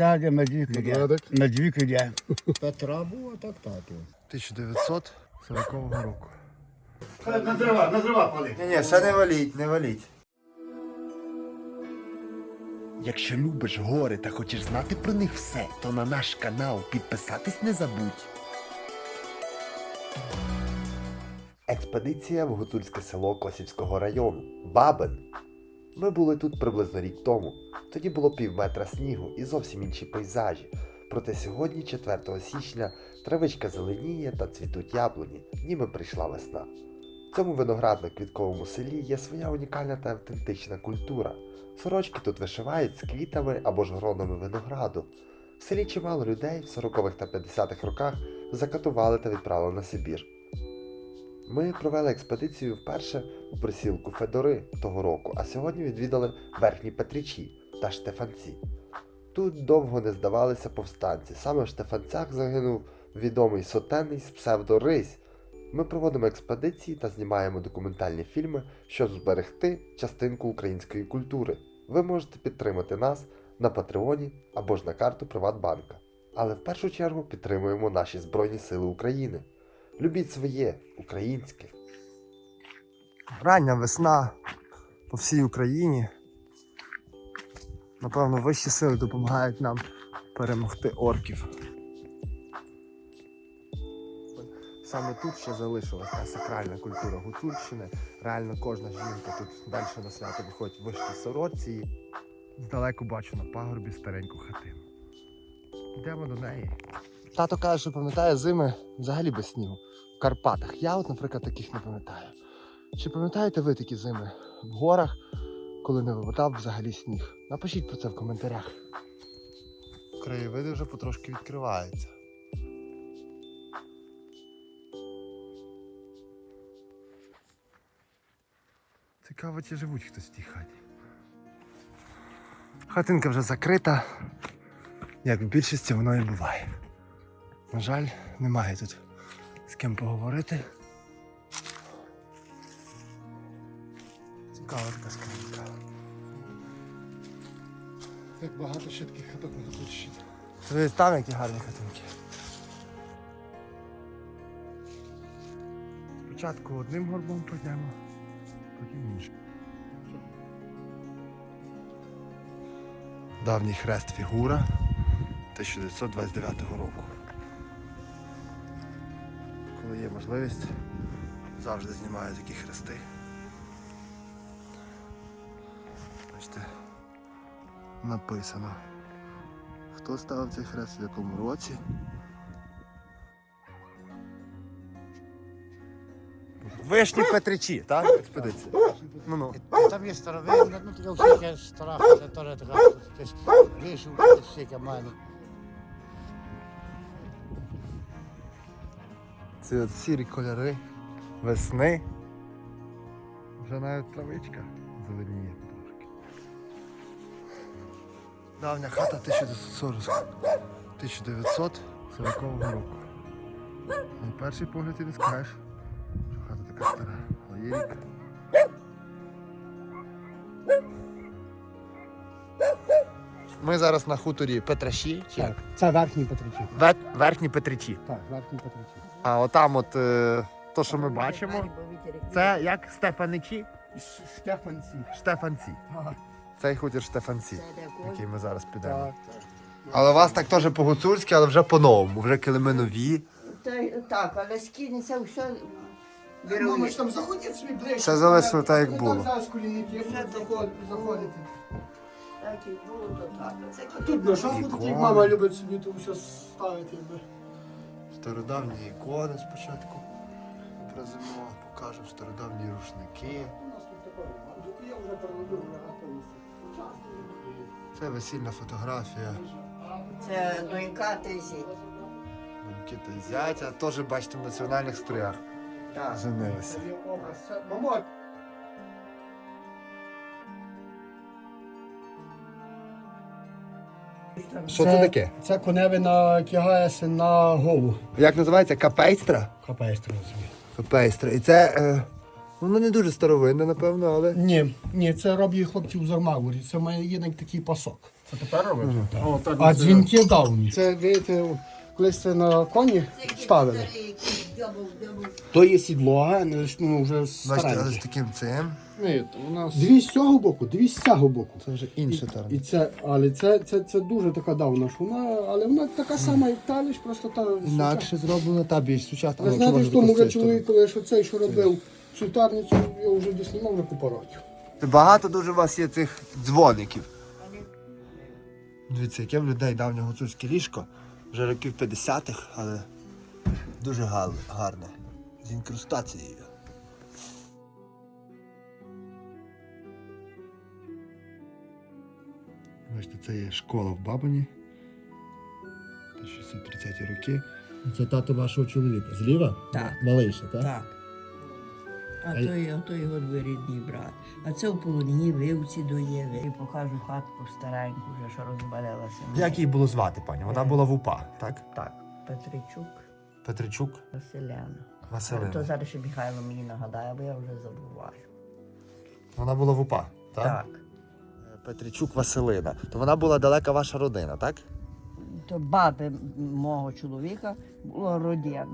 Медвік іде. Медведик? Медвік. Петра був, а так тату. 1940 року. На дрова, на дрова пали. Ні, ні, ще не валіть, не валіть. Якщо любиш гори та хочеш знати про них все, то на наш канал підписатись не забудь. Експедиція в гуцульське село Косівського району. Бабин. Ми були тут приблизно рік тому. Тоді було пів метра снігу і зовсім інші пейзажі. Проте сьогодні, 4 січня, травичка зеленіє та цвітуть яблуні, ніби прийшла весна. В цьому виноградно-квітковому селі є своя унікальна та автентична культура. Сорочки тут вишивають з квітами або ж гронами винограду. В селі чимало людей в 40-х та 50-х роках закатували та відправили на Сибір. Ми провели експедицію вперше присілку Федори того року, а сьогодні відвідали верхні Петричі та Штефанці. Тут довго не здавалися повстанці. Саме в Штефанцях загинув відомий сотенний з псевдо Рись. Ми проводимо експедиції та знімаємо документальні фільми, щоб зберегти частинку української культури. Ви можете підтримати нас на Патреоні або ж на карту Приватбанка. Але в першу чергу підтримуємо наші Збройні Сили України. Любіть своє українське. Рання весна по всій Україні. Напевно, вищі сили допомагають нам перемогти орків. Саме тут ще залишилась та сакральна культура Гуцульщини. Реально кожна жінка тут далі на свято виходить в вищій сорочці. Здалеку бачу на пагорбі стареньку хатину. Йдемо до неї. Тато каже, що пам'ятає зими взагалі без снігу. В Карпатах. Я от, наприклад, таких не пам'ятаю. Чи пам'ятаєте ви такі зими в горах, коли не випадав взагалі сніг? Напишіть про це в коментарях. Краєвиди вже потрошки відкриваються. Цікаво, чи живуть хтось в тій хаті. Хатинка вже закрита, як в більшості воно і буває. На жаль, немає тут з ким поговорити. Така скринька. Як багато ще таких хаток на Гуцульщині. Дивись, там які гарні хатинки. Спочатку одним горбом пройдемо, потім іншим. Давній хрест фігура 1929 року. Коли є можливість, завжди знімаю такі хрести. Написано. Хто ставив цей хрест в якому році? Вишні Петричі, так? Експедиція. Ну ну. Там є старовинна, ну така всяка стара хата, теж така, якась вишивка, всяка має. Ці от сірі кольори весни. Вже навіть травичка зеленіє. Давня хата 1940 1940 року. На перший погляд і не скажеш, що хата така стара. Але є рік. Ми зараз на хуторі Петраші. Чи як? Це верхній Петричі. Вер- Верхні Петричі. Так, верхній Петричі. А отам от е, то, що ми бачимо, це як Стефаничі? Штефанці. Штефанці. Так, Цей хутір Штефанці, який ми зараз підемо. Але у вас так теж по-гуцульськи, але вже по-новому, вже килими нові. Так, але скинеться все Мама ж там заходять собі ближче. Ще залишили так, як було. Так зараз колінники заходять, заходите. Так і було, то так. Це Тут на шафу Ікони. мама любить собі тут все ставити. Стародавні ікони спочатку. Прозимо, покажемо стародавні рушники. У нас тут такого. Я вже переробив. Це весільна фотографія. це донька тезі. Доньки та зятя. Теж бачите в національних строях. Так. Женилися. Мамо, Що це таке? Це коневина кигається на голову. Як називається? Капейстра? Капець ти. Капейстра. І це. Е, воно не дуже старовинне, напевно, але. Ні, ні, це роблять хлопці у Зармагурі. Це має є такий пасок. Це тепер робиш? О, так, А дзвінки давні. Це, видите, колись це на коні ставили. То є сідло, а не ж, ну, вже Бачите, але з стареньке. таким цим. Ні, у нас Дві з цього боку, дві з цього боку. Це вже І, інша і термін. це, але це, це, це дуже така давна ж вона, але вона така сама, як та лиш, просто та Інакше зроблено, та більш сучасна. Ви знаєте, що тому вже чоловік, коли що цей, що робив цю тарницю, я вже десь не мав на років. Багато дуже у вас є цих дзвоників. Дивіться, яке в людей давнє гуцульське ліжко. Вже років 50-х, але дуже гарне. З інкрустацією. Бачите, це є школа в Бабині. 1630 роки. Це тато вашого чоловіка. Зліва? Так. Малейше, так? Так. А А то, й- то його двоюрідний брат. А це в полоні вивці до Єви. І покажу хатку стареньку, вже що розвалилася. Як її було звати, пані? Вона була в УПА, так? Так, Петричук, Петричук Василяна. То зараз ще Михайло мені нагадає, бо я вже забуваю. Вона була в УПА, так? Так. Петричук Василина. То вона була далека ваша родина, так? То баби мого чоловіка було родина.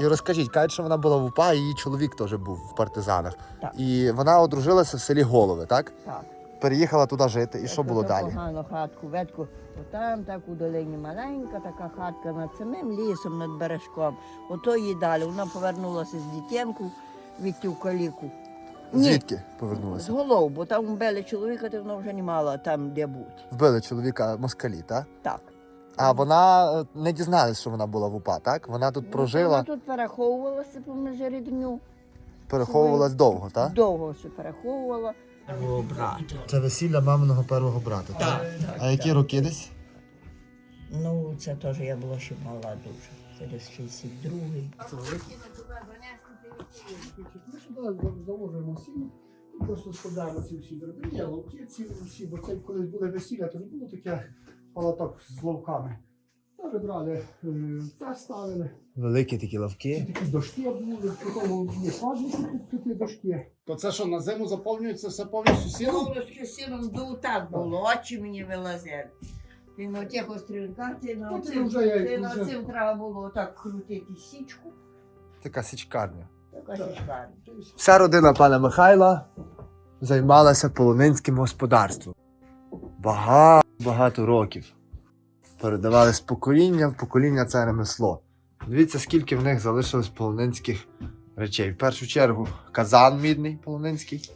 І розкажіть, кажуть, що вона була в УПА, і її чоловік теж був в партизанах. Так. І вона одружилася в селі Голови, так? Так. Переїхала туди жити. І що було далі? Погано хатку, ветку. Там так у долині маленька така хатка над самим лісом, над бережком. Ото їй далі. Вона повернулася з дітєнку від в каліку. Ні, Звідки з повернулася? голов, бо там вбили чоловіка, то вона вже не мала там, де бути. Вбили чоловіка москалі, так? Так. А вона е, не дізналась, що вона була в УПА, так? Вона тут Вона прожила, тут переховувалася поміж рідню. переховувалась довго, так? Довго ще переховувала. О, брат. Це весілля маминого першого брата, так? А які роки десь? Ну, це теж я була ще мала дуже. Це десь 62-й. Ми сюди заложуємо сіно, просто складаємо ці всі дробині, ловки ці всі, бо це коли були весілля, то не було таке палаток з ловками. Теж брали, е, це ставили. Великі такі лавки. такі дошки були, такому є тут такі дошки. То це що, на зиму заповнюється все повністю сіном? Повністю сіном дув так було, очі мені вилазили. Ти на тих острівках, ти на Потім цим, вже я ти на вже- цим треба було так крутити січку. Така січкарня. Така січка. Вся родина пана Михайла займалася полонинським господарством. Багато багато років. Передавали з покоління в покоління це ремесло. Дивіться, скільки в них залишилось полонинських речей. В першу чергу казан мідний полонинський,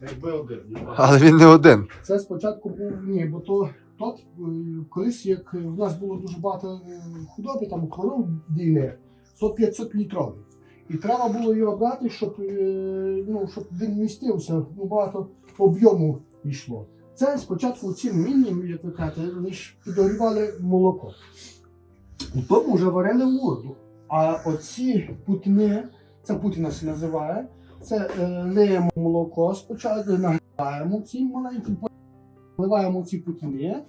Якби один. але він не один. Це спочатку був ні, бо то тот е, колись, як в нас було дуже багато е, худоби, там коров дійне, 100-500 літровий. І треба було його брати, щоб, е, ну, щоб він містився, ну, багато об'єму йшло. Це спочатку цим мінім, як ви кажете, вони ж підогрівали молоко. Тому вже варили воду. А оці путни, це путіна се називає, це е, лиємо молоко спочатку, нагріваємо ці маленькі, вливаємо ці путіни,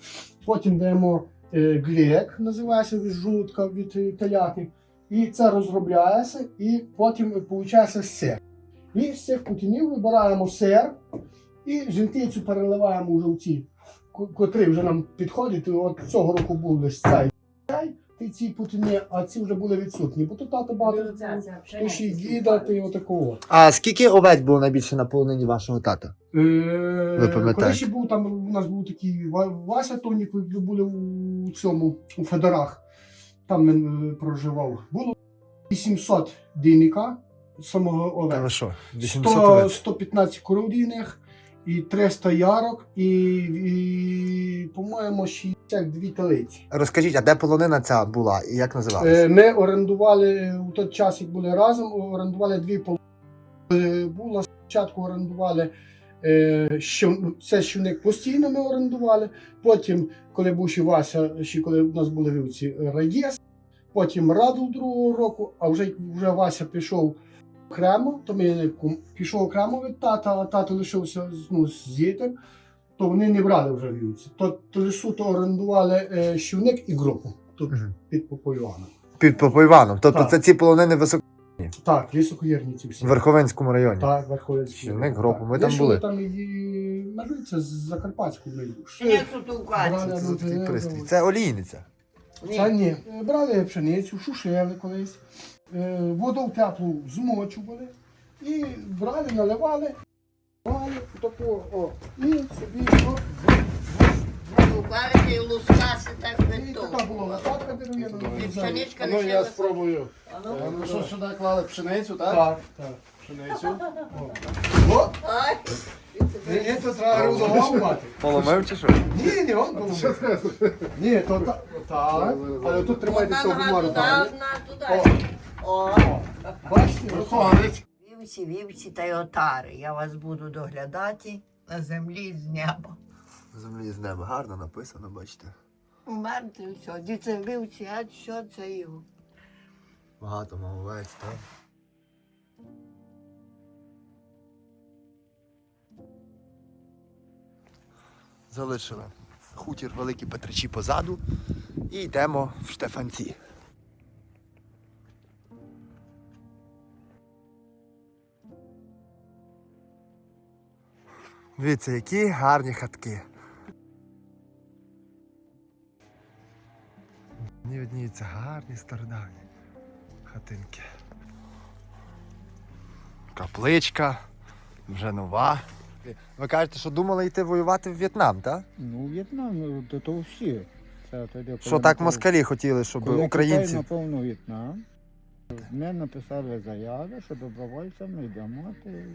потім даємо е, глек, називається від жлудка, від теляти, і це розробляється, і потім виходить сир. І з цих путінів вибираємо сир, і жінтицю переливаємо вже в ці, котрі вже нам підходять. От цього року був лише цей, цей, і ці путіни, а ці вже були відсутні. Бо тут тато багато, то ще й діда, ти отакого. А скільки овець було найбільше на полонині вашого тата? Ви пам'ятаєте? Коли ще був там, у нас був такий Вася Тонік, ви були у цьому, у Федорах, там він е, проживав. Було 800 дійника самого Та овець. що? 800 100, овець? 115 коров дійних і 300 ярок, і, і по-моєму, 62 телиці. Розкажіть, а де полонина ця була і як називалася? Е, Ми орендували у той час, як були разом, орендували дві полони. Було спочатку орендували е, щов- це щівник постійно ми орендували. Потім, коли був ще Вася, ще коли у нас були вівці Раєс, потім Радул другого року, а вже, вже Вася пішов окремо, то ми пішов окремо від тата, а тато лишився з- ну, з дітем, то вони не брали вже вівці. То, то лише то орендували е, щівник і групу тут Мгм. під Попойваном. Під Попойваном. Тобто Так. це ці полонини високо. Так, лісокоєрниці всі. В Верховенському районі. Так, Верховецький. Щільник, Гропу, ми там були. Там і межується з Закарпатською ту Брали. Це ну, такий це- пристрій. Це олійниця. Це ні. Брали пшеницю, шушили колись, е, воду в теплу змочували і брали, наливали, наливали, таку, о, і собі, о, і лускаси так і вито. така була лопатка дерев'яна. І пшеничка Ну, я лишилася. спробую. А ну. Е, Ну що сюди клали пшеницю, так? Так, так. Пшеницю. О, Ай, і це треба револювати мати. Поломив чи що? Ні, ні, он було. Ні, то так, так, але тут тримайте Одна нога гумору. туди, одна туди. О, Бачите, Виходить. вівці, вівці та й отари. Я вас буду доглядати на землі з неба. На Землі з неба гарно написано, бачите. Умерти все. Діце вівці, а що це його? Багато мовець, так? Залишили хутір Великі Петричі позаду і йдемо в Штефанці. Дивіться, які гарні хатки. Мені видніються гарні стародавні хатинки. Капличка, вже нова. Ви кажете, що думали йти воювати в В'єтнам, так? Ну, В'єтнам, ну, то, то всі. Це тоді, Що коли так напав- москалі хотіли, щоб коли українці. Китай напав В'єтнам, ми написали заяви, що добровольцями йдемо. То, то це,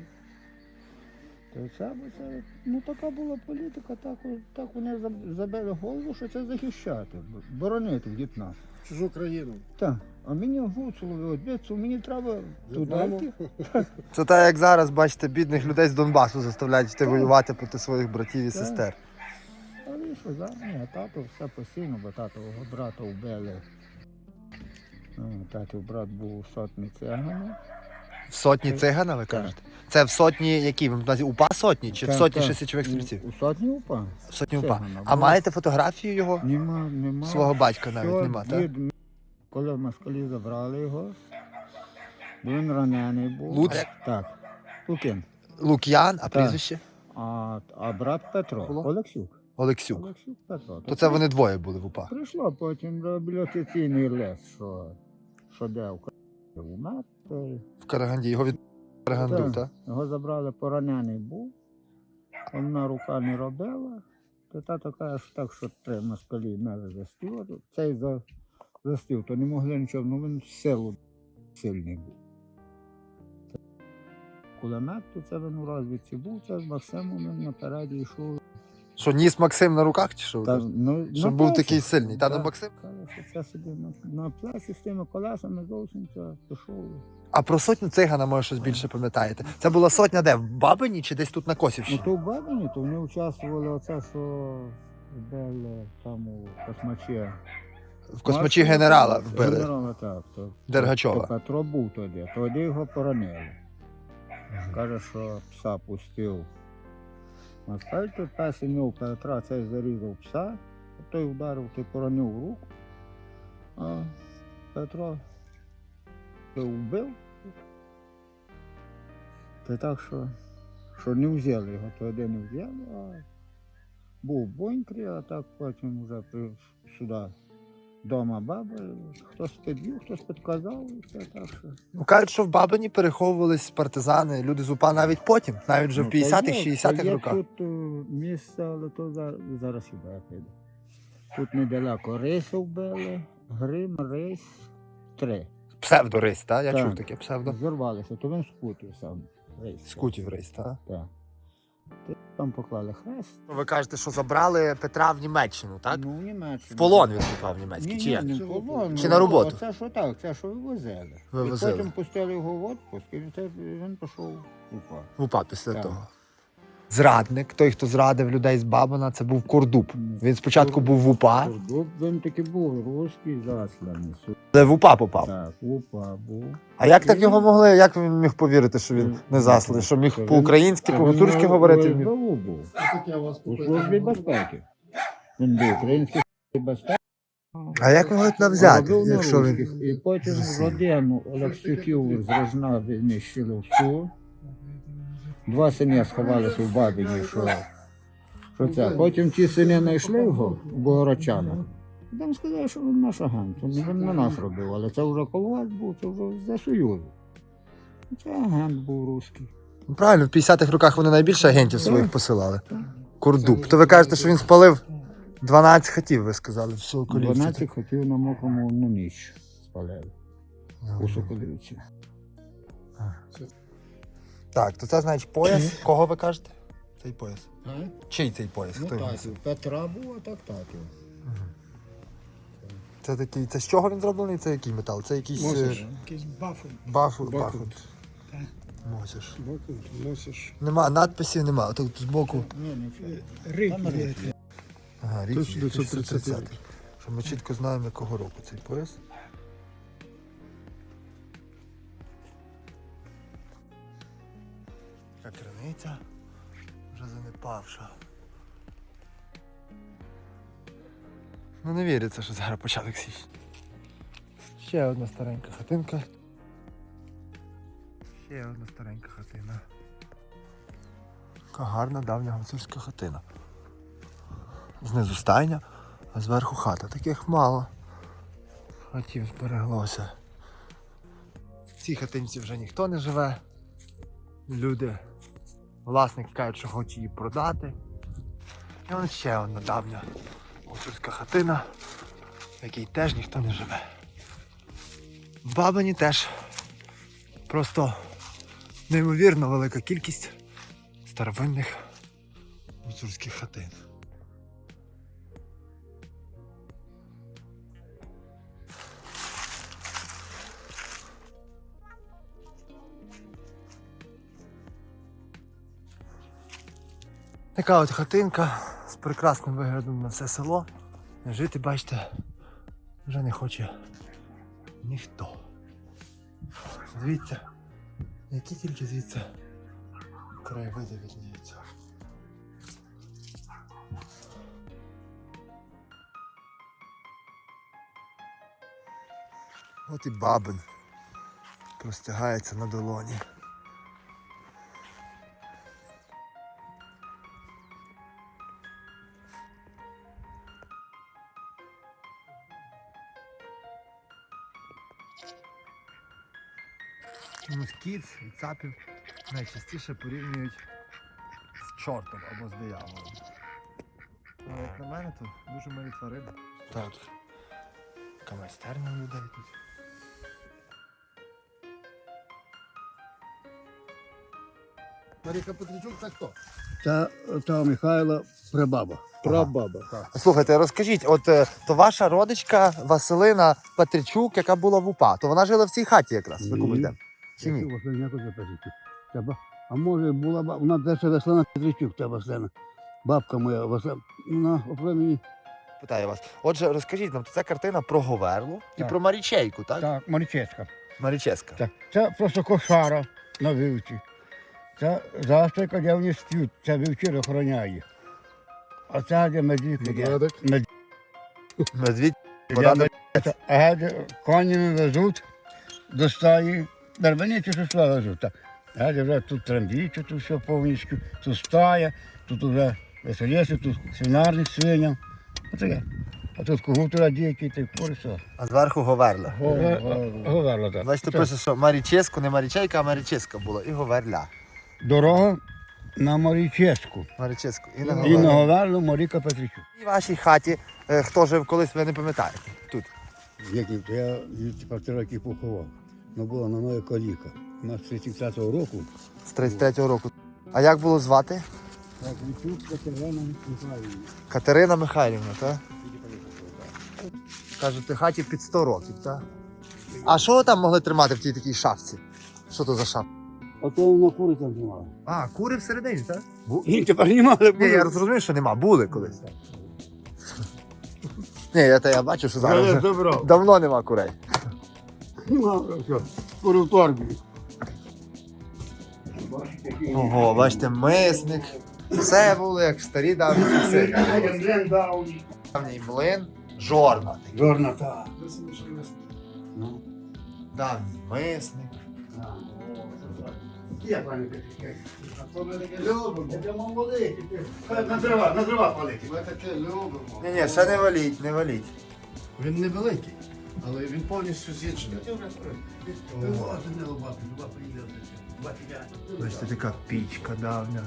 ну така була політика, так, так вони заб- забили голову, що це захищати, боронити В'єтнам. Чужу країну. Так, а мені одбіцу, мені треба туди Це так, як зараз, бачите, бідних людей з Донбасу заставляють йти воювати проти своїх братів і Так. сестер. Але що зараз? Ні, тато все постійно, бо татового брата вбили. Ну, Татів брат був в сотні цигані. В сотні цигана, ви кажете? Це в сотні які? Ви маєте упа сотні чи в Так, сотні так. шестичових стрільців? У, сотні упа. В сотні упа. А Бо- маєте фотографію його? Нема, нема. Свого батька навіть Що нема, так? дід, коли москалі забрали його, він ранений був. Луц? Так. Лукін. Лук'ян, а прізвище? А, а брат Петро. Було? Олексюк. Олексюк. Олексюк Петро. То це вони двоє були в упа. Прийшло потім реабілітаційний лес, що, що де в Києві умер. то В Караганді. Його від Караганду, Так. Його забрали поранений був. Одна рука не робила. То тато каже, що так, що три москалі мели за стіл. Цей за, застіл, то не могли нічого, ну він в силу сильний був. Кулемет, то це він у розвідці був, це з Максимом він напереді йшов. Що ніс Максим на руках чи що? Та, ну, Щоб був такий сильний. Та ну Так. Максим. Каже, що це собі на, на плечі з тими колесами зовсім це пішов. А про сотню цигана, може, щось більше пам'ятаєте. Це була сотня де? В Бабині чи десь тут на Ну Косівщині? то в Бабині, то вони участвували оце, що вбили там у космачі. В космачі генерала вбили. Генерала, так. То, Дергачова. То Петро був тоді, тоді його поранили. Каже, що пса пустив. Той пес імів Петра, цей зарізав пса, той вдарив, ти поранив руку. А Петро його вбив. Та так, що, що не взяли його, тоді не взяли, а був в бункері, а так потім вже сюди дома баби. Хтось підвів, хтось підказав, і все так що. Ну, кажуть, що в Бабині переховувались партизани, люди з упа навіть потім, навіть вже в Ну, то 50-х, є, 60-х то є роках. Тут е, місце, але то за- зараз хіба я піду. Тут недалеко риси вбили, грим, рис, три. Псевдорис, так? Я Так. чув таке псевдо. Зорвалися, то він скутив сам рис. Скутів рис, так? Так. Там поклали хрест. Ви кажете, що забрали Петра в Німеччину, так? Ну, в Німеччину. В полон він попав в німецький, Ні, чи як? ні, не в полон. Чи ну, на роботу? Це що так, це що вивозили. Вивозили. І потім пустили його в отпуск, і він, він пішов в УПА. В упа після Так. того. Зрадник, той, хто зрадив людей з Бабина, це був Кордуб. Він спочатку був в УПА, Сурдуб Він таки був русський засланий. але в упа попав. Так, УПА був. А як так його могли? Як він міг повірити, що він не засланий? Що міг по-українськи, по-гуцульськи на говорити вмів? СБУ був. Таке у У службі безпеки. Він був український безпеки. А як ви можете взяти, Робив на якщо русських. він. І потім родину Олексюків з Рожна знищили всю. Два сини сховалися в Бабині, що, що це. Потім ті сини знайшли його в Богородчанах. Там сказали, що він наш агент. Він на нас робив, але це вже коловак був, це вже за Союзу. Це агент був русський. Ну, Правильно, в 50-х роках вони найбільше агентів своїх посилали. Курдуб. То ви кажете, що він спалив 12 хатів, ви сказали, в Соколівці. 12 хотів на мокрому одну ніч спалили у Соколівці. Так, то це значить пояс. Кого ви кажете? Цей пояс. А? Чий цей пояс? Ну Хто його? так, Петра був, а так так. Це такий. Це з чого він зроблений? Це який метал? Це якийсь. е, Якийсь бафу. Бафут, Бакут. бафут. Мосиш. Боку носиш. Нема, надписів нема. Тут збоку. Рики. Ага, рік 1930. 1930. Що ми чітко знаємо, якого року цей пояс. Криниця вже занепавша. Ну не віриться, що зараз початок січня. Ще одна старенька хатинка. Ще одна старенька хатина. Яка гарна давня гуцульська хатина. Знизу стайня, а зверху хата. Таких мало. Хатів збереглося. В цій хатинці вже ніхто не живе. Люди. Власник каже, що хоче її продати. І он ще одна давня гуцульська хатина, в якій теж ніхто не живе. В Бабині теж просто неймовірно велика кількість старовинних гуцульських хатин. Така от хатинка з прекрасним виглядом на все село. Жити, бачите, вже не хоче ніхто. Звідси, які тільки звідси краєвиди відніються. От і бабин простягається на долоні. Москіт і цапів найчастіше порівнюють з чортом або з дияволом. Ну, як на мене, то дуже милі тварини. Так. Майстерня у людей тут. Маріка Петричук це хто? Це та Михайло Прабаба. Прабаба. Слухайте, розкажіть, от е, то ваша родичка Василина Петричук, яка була в УПА, то вона жила в цій хаті якраз, ви Ні. кумите? Чи ні? Треба. А може була баб... вона десь Веслана Петричук, та Веслана. Бабка моя Веслана. Вона оплемені. Питаю вас. Отже, розкажіть нам, це картина про Говерлу і Так. про Марічейку, так? Так, Марічеська. Маріческа. Так. Це просто кошара на вивці. Це застройка, де вони спють, це вівчір охороняє їх. А це де медвідь. Медведик. Медвідь. Де. А де коні везуть до стаї. Дербаниці числа везуть. Так. А де вже тут трамбічі, тут все повністю, тут стая, тут вже веселіше, тут свинарник свиням. Оце. А тут когутора діякі, кури, все. А зверху Говерла. Говорила так. Бачите, Це пише, що Маріческу, не Марічейка, а Маріческа була. І Говерля. Дорога на Маріческу. Маріческу. І на І на Говерлу. Говерлу Маріка Петричук. І в вашій хаті, е, хто жив колись, ви не пам'ятаєте. Тут. То я тепер років поховав. Ну була на моя коліка. У нас 33-го року. З 33-го року. А як було звати? Так, Вітюк Катерина Михайлівна. Катерина Михайлівна, так? Кажете, хаті під 100 років, так? А що ви там могли тримати в тій такій шафці? Що то за шафа? Ото на кури там знімали. А, кури всередині, так? І тепер знімали. Ні, я розумію, що нема, були колись. Ні, я, та я бачу, що зараз вже добро. давно нема курей. Все. В торбі. Ого, бачите, мисник. Все було як в старі давні часи. Давній млин, Жорна. Жорна та. Ну, Давній мисник. так. Є, пане А то ми таке любимо. Великий. На дрова, на дрова палити. Ми таке любимо. Ні, ні, ще не валіть, не валіть. Він невеликий, але він повністю з'їджений. Бачите, така пічка давня.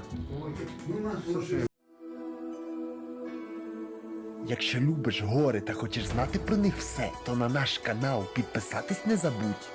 Якщо любиш гори та хочеш знати про них все, то на наш канал підписатись не забудь.